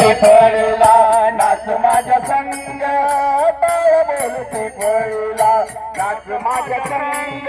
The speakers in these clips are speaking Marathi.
बोलते फळला नाच माझ्या संग. बाळ बोलते पळला नाच माझ्या संग.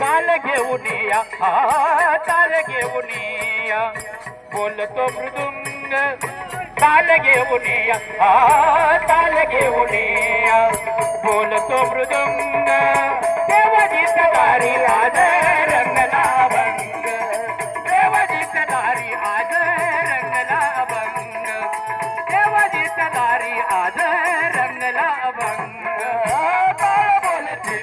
काल घेऊन या. हा ताल घेऊन या. बोलतो मृदुंग. काल घेऊन या. हा ताल घेऊन या. बोलतो मृदुंग. देवजी सदारी आज रंगला भंग देवाची सदारी आज रंगला भंग देवजी सदारी आज रंगला भंग काय बोलते.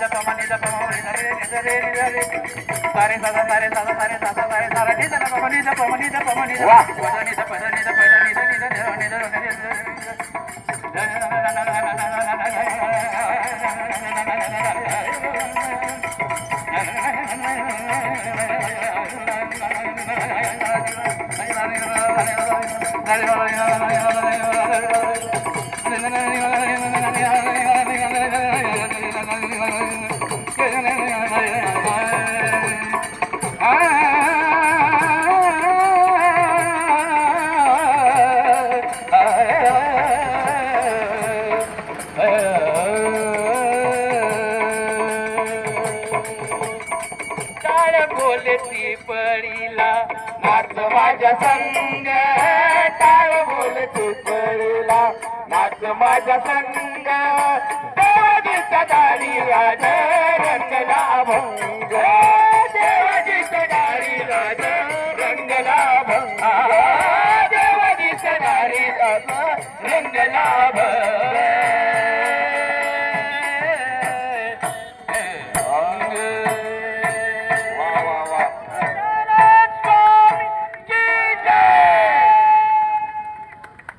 నిజ పమ నిజ పమ నిజరే నిజరే నిజరే సారే సాదా సారే సాదా సారే సాదా సారే సారా నిజ నా పమ నిజ పమ నిజ పమ నిజ పద నిజ పద నిజ పద నిజ నిజ నిజ నిజ నిజ बोलती पडीला नाच माझ्या संग. टाळ बोलते नाच माझ्या संग. दारी राज रंगला भंग देवाजीच्या दारी राज रंगला भंग देवाजीच्या दारी रंगला भंग